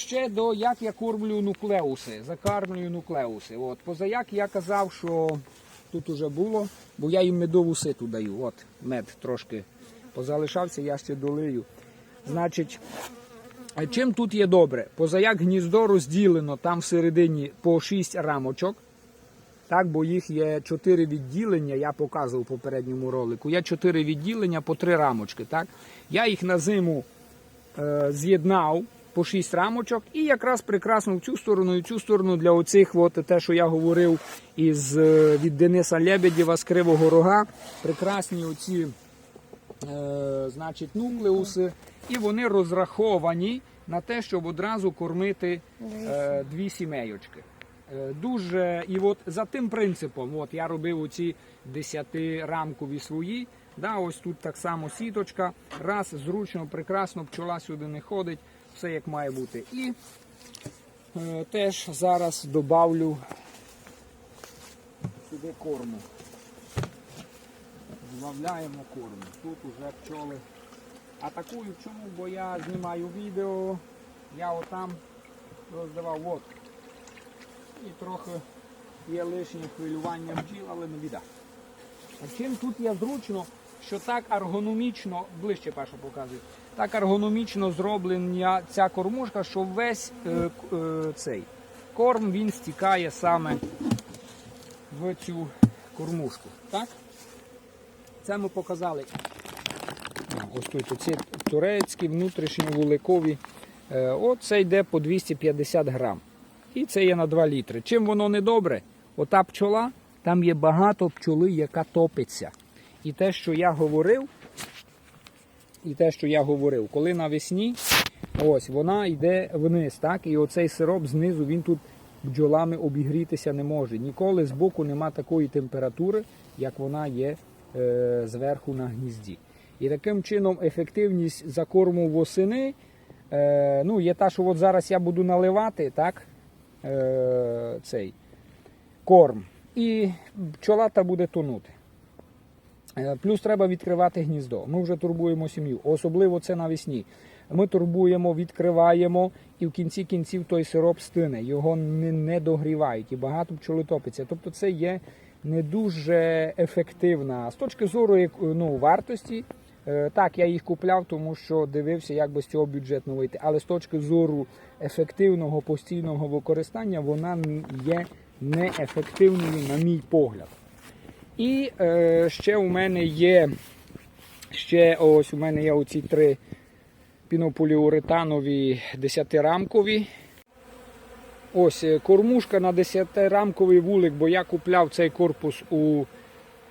Ще до як я кормлю нуклеуси, закармлюю нуклеуси. От, позаяк я казав, що тут уже було, бо я їм медову ситу даю. От мед трошки позалишався, я ще долию. Значить, чим тут є добре? Позаяк гніздо розділено там всередині по 6 рамочок. Так, бо їх є 4 відділення, я показував у попередньому ролику. Є 4 відділення по 3 рамочки. Так? Я їх на зиму е, з'єднав по 6 рамочок і якраз прекрасно в цю сторону і цю сторону для оцих, от, те, що я говорив із, е, від Дениса Лебедєва з Кривого Рога. Прекрасні оці е, значить, нуклеуси, і вони розраховані на те, щоб одразу кормити е, дві сімейочки. Е, Дуже і от за тим принципом, от я робив оці 10-рамкові свої. Да, ось тут так само сіточка. Раз, зручно, прекрасно, пчола сюди не ходить, все як має бути. І е, теж зараз добавлю сюди корму. Збавляємо корму. Тут уже пчоли атакують. Чому? Бо я знімаю відео, я отам роздавав от. І трохи є лишнє хвилювання бджіл, але не біда. А чим тут є зручно, що так аргономічно, ближче перше показую, так аргономічно зроблена ця кормушка, що весь е, е, цей корм він стікає саме в цю кормушку. Так? Це ми показали. Ось тут ці турецькі, внутрішньовуликові. Е, От йде по 250 грам. І це є на 2 літри. Чим воно не добре? Ота пчола, там є багато пчоли, яка топиться. І те, що я говорив, і те, що я говорив, коли навесні, ось вона йде вниз, так? І оцей сироп знизу він тут бджолами обігрітися не може. Ніколи збоку нема такої температури, як вона є е, зверху на гнізді. І таким чином ефективність закорму восени е, ну, є та, що от зараз я буду наливати, так? Е, цей корм. І пчола та буде тонути. Е, Плюс треба відкривати гніздо. Ми вже турбуємо сім'ю, особливо це навесні. Ми турбуємо, відкриваємо, і в кінці кінців той сироп стине, його не, не догрівають і багато пчоли топиться. Тобто це є не дуже ефективна з точки зору ну, вартості. е, Так, я їх купляв, тому що дивився, як би з цього бюджетно вийти. Але з точки зору ефективного постійного використання вона є неефективною, на мій погляд. І е, ще у мене є ще ось у мене є оці три пінополіуретанові 10-рамкові. Ось е, кормушка на 10-рамковий вулик, бо я купляв цей корпус у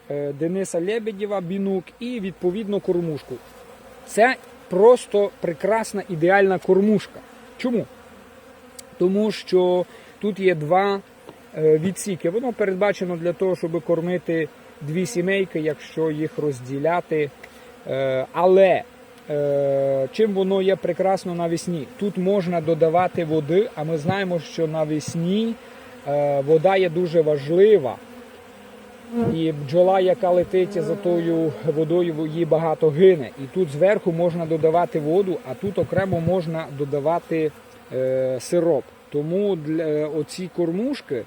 е, Дениса Лебедєва бінук і відповідно кормушку. Це просто прекрасна ідеальна кормушка. Чому? Тому що тут є два е, відсіки. Воно передбачено для того, щоб кормити дві сімейки, якщо їх розділяти. Е, Але е, чим воно є прекрасно навесні? Тут можна додавати води, а ми знаємо, що навесні е, вода є дуже важлива. І бджола, яка летить за тою водою, її багато гине. І тут зверху можна додавати воду, а тут окремо можна додавати е, сироп. Тому для оці кормушки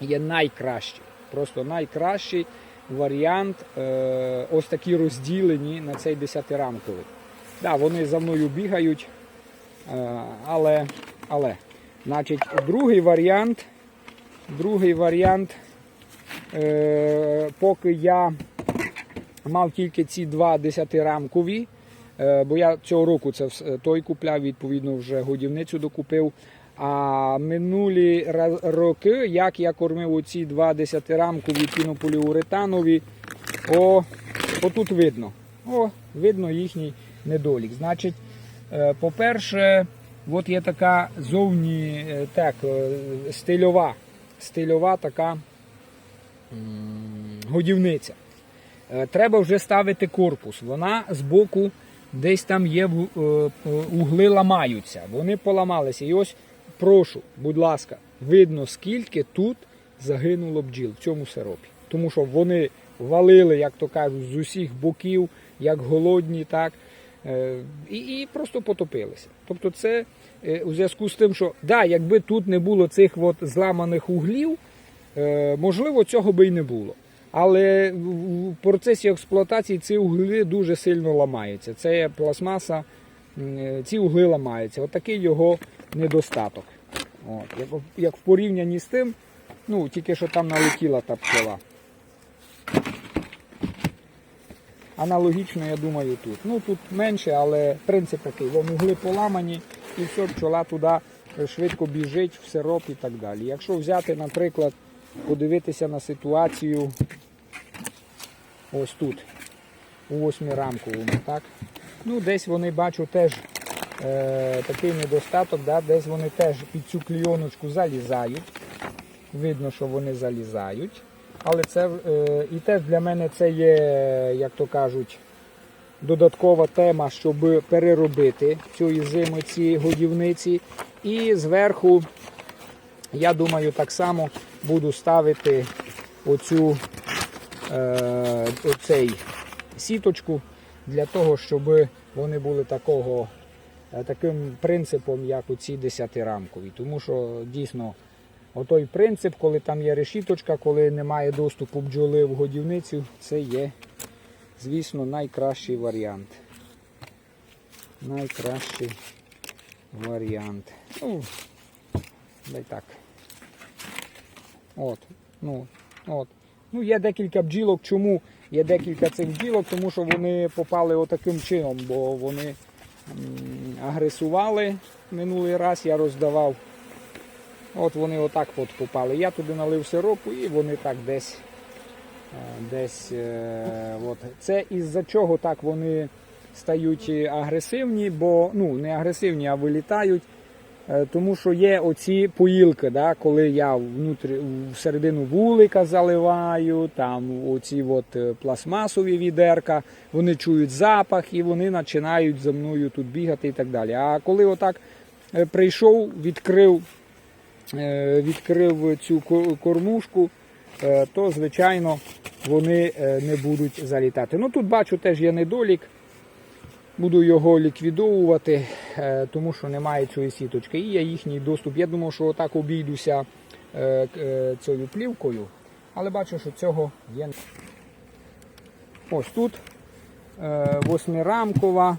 є найкращі. Просто найкращий варіант. Е, ось такі розділені на цей 10-рамковий. Да, вони за мною бігають, е, але, але, значить, другий варіант, другий варіант, е, поки я мав тільки ці два 10-рамкові, е, бо я цього року це той купляв, відповідно, вже годівницю докупив. А минулі роки, як я кормив оці два 10-рамкові пінополіуретанові, о, отут видно. О, видно їхній недолік. Значить, е, по-перше, от є така зовні е, так, е, стильова, стильова така годівниця. Треба вже ставити корпус. Вона збоку десь там є угли ламаються. Вони поламалися. І ось прошу, будь ласка, видно, скільки тут загинуло бджіл в цьому сиропі. Тому що вони валили, як то кажуть, з усіх боків, як голодні, так. Е, і, і просто потопилися. Тобто, це е, у зв'язку з тим, що да, якби тут не було цих от зламаних углів, е, можливо, цього би й не було. Але в- процесі експлуатації ці угли дуже сильно ламаються. Це пластмаса, ці угли ламаються. Отакий його недостаток. От. Як, як в порівнянні з тим, ну тільки що там налетіла та пчола. Аналогічно, я думаю, тут. Ну тут менше, але принцип такий. Вон угли поламані і все, пчола туди швидко біжить в сироп і так далі. Якщо взяти, наприклад, подивитися на ситуацію ось тут, у восьмирамковому, так? Ну, десь вони бачу теж е, такий недостаток, да? десь вони теж під цю клійоночку залізають. Видно, що вони залізають. Але це е, і теж для мене це є, як то кажуть, додаткова тема, щоб переробити цієї зими ці годівниці. І зверху, я думаю, так само буду ставити оцю е, оцей сіточку для того, щоб вони були такого, е, таким принципом, як у ці 10-рамкові. Тому що дійсно отой принцип, коли там є решіточка, коли немає доступу бджоли в годівницю, це є, звісно, найкращий варіант. Найкращий варіант. Ну, дай так. От, ну, от. Ну, є декілька бджілок. Чому є декілька цих бджілок? Тому що вони попали отаким чином, бо вони агресували минулий раз, я роздавав. От вони отак от попали. Я туди налив сиропу і вони так десь. е, десь е, от. Це із-за чого так вони стають агресивні, бо ну, не агресивні, а вилітають. Е, Тому що є оці поїлки, да, коли я внутрі, всередину вулика заливаю, там оці от е, пластмасові відерка, вони чують запах і вони починають за мною тут бігати і так далі. А коли отак е, прийшов, відкрив, відкрив цю кормушку, то звичайно вони не будуть залітати. Ну тут бачу теж є недолік. Буду його ліквідовувати, е, тому що немає цієї сіточки. І є їхній доступ. Я думав, що отак обійдуся е, е, цією плівкою, але бачу, що цього є. Ось тут восьмирамкова.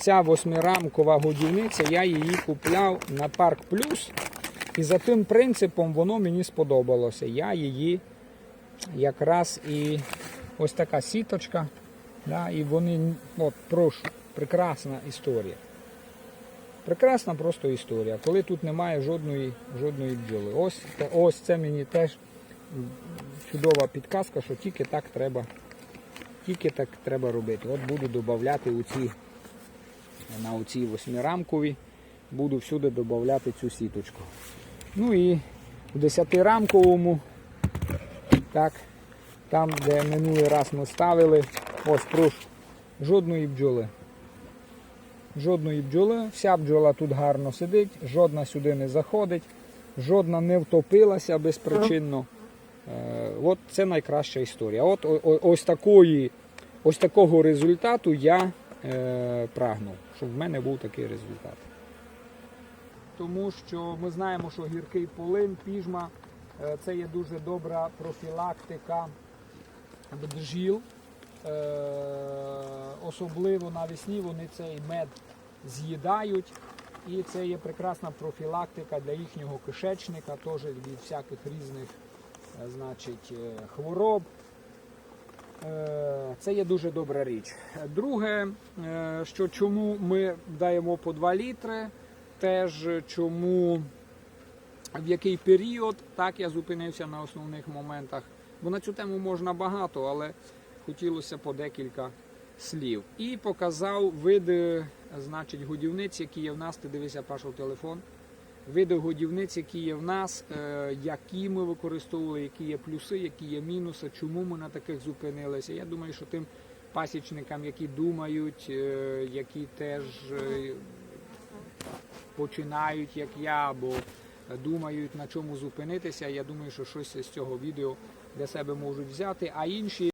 Ця восьмирамкова годівниця, я її купляв на Парк Плюс. І за тим принципом воно мені сподобалося. Я її якраз і ось така сіточка. Да, і вони, от, прошу, прекрасна історія. Прекрасна просто історія, коли тут немає жодної, жодної бджоли. Ось, ось це мені теж чудова підказка, що тільки так треба, тільки так треба робити. От буду додавати у ці, на оці восьмирамкові, буду всюди додавати цю сіточку. Ну і в десятирамковому, так, там, де минулий раз ми ставили, ось прошу, жодної бджоли. Жодної бджоли, вся бджола тут гарно сидить, жодна сюди не заходить, жодна не втопилася безпричинно. Е, от це найкраща історія. От ось такої, ось такого результату я е, прагнув, щоб в мене був такий результат. Тому що ми знаємо, що гіркий полин, піжма е, це є дуже добра профілактика бджіл. Е, особливо навесні вони цей мед з'їдають. І це є прекрасна профілактика для їхнього кишечника, теж від всяких різних е, значить, е, хвороб. Це є дуже добра річ. Друге, що чому ми даємо по 2 літри, теж чому в який період, так я зупинився на основних моментах. Бо на цю тему можна багато, але хотілося по декілька слів. І показав види, значить, годівниць, які є в нас. Ти дивися, Паша, в телефон. Види годівниць, які є в нас, е, які ми використовували, які є плюси, які є мінуси, чому ми на таких зупинилися. Я думаю, що тим пасічникам, які думають, е, які теж е, починають, як я, або думають на чому зупинитися. Я думаю, що щось з цього відео для себе можуть взяти. А інші